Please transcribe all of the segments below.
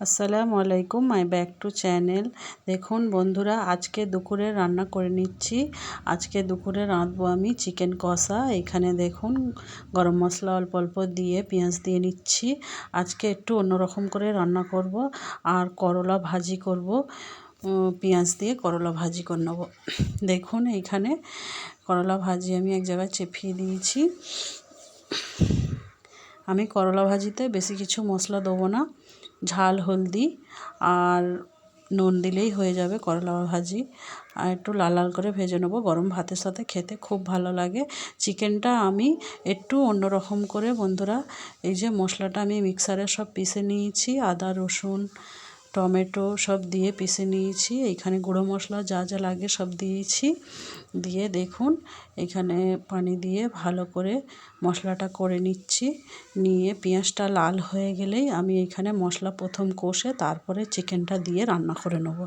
আসসালামু আলাইকুম, মাই back to channel. দেখুন বন্ধুরা, আজকে দুপুরে রান্না করে নিচ্ছি। আজকে দুপুরে রাঁধবো আমি চিকেন কষা। এখানে দেখুন, গরম মশলা অল্প অল্প দিয়ে পেঁয়াজ দিয়ে নিচ্ছি। আজকে একটু অন্যরকম করে রান্না করব। আর করলা ভাজি করব। পেঁয়াজ দিয়ে করলা ভাজি করে নেব। দেখুন এইখানে করলা ভাজি আমি এক জায়গায় চেপিয়ে দিয়েছি। আমি করলা ভাজিতে বেশি কিছু মশলা দেবো না। ঝাল, হলদি আর নুন দিলেই হয়ে যাবে করলা ভাজি। আর একটু লাল লাল করে ভেজে নেব। গরম ভাতের সাথে খেতে খুব ভালো লাগে। চিকেনটা আমি একটু অন্যরকম করে বন্ধুরা, এই যে মশলাটা আমি মিক্সারে সব পিষে নিয়েছি, আদা, রসুন টমেটো সব দিয়ে পিষে নিয়েছি। এইখানে গুঁড়ো মশলা যা যা লাগে সব দিয়েছি। দিয়ে দেখুন, এখানে পানি দিয়ে ভালো করে মশলাটা করে নিচ্ছি। নিয়ে পেঁয়াজটা লাল হয়ে গেলেই আমি এখানে মশলা প্রথম কষে তারপরে চিকেনটা দিয়ে রান্না করে নেব।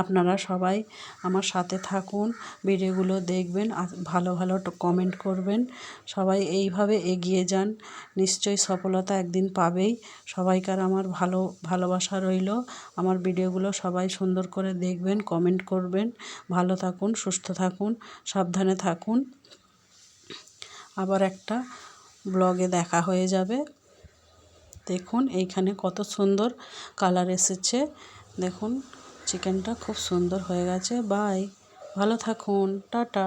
আপনারা সবাই আমার সাথে থাকুন, ভিডিওগুলো দেখবেন ভালো ভালো কমেন্ট করবেন। সবাই এইভাবে এগিয়ে যান, নিশ্চয়ই সফলতা একদিন পাবেই। সবাইকার আমার ভালো, ভালোবাসা রইল। আমার ভিডিওগুলো সবাই সুন্দর করে দেখবেন কমেন্ট করবেন। ভালো থাকুন, সুস্থ থাকুন, সাবধানে থাকুন। আবার একটা ব্লগে দেখা হয়ে যাবে। দেখুন, এইখানে কত সুন্দর কালার এসেছে। দেখুন চিকেনটা খুব সুন্দর হয়ে গেছে। বাই ভালো থাকুন। টাটা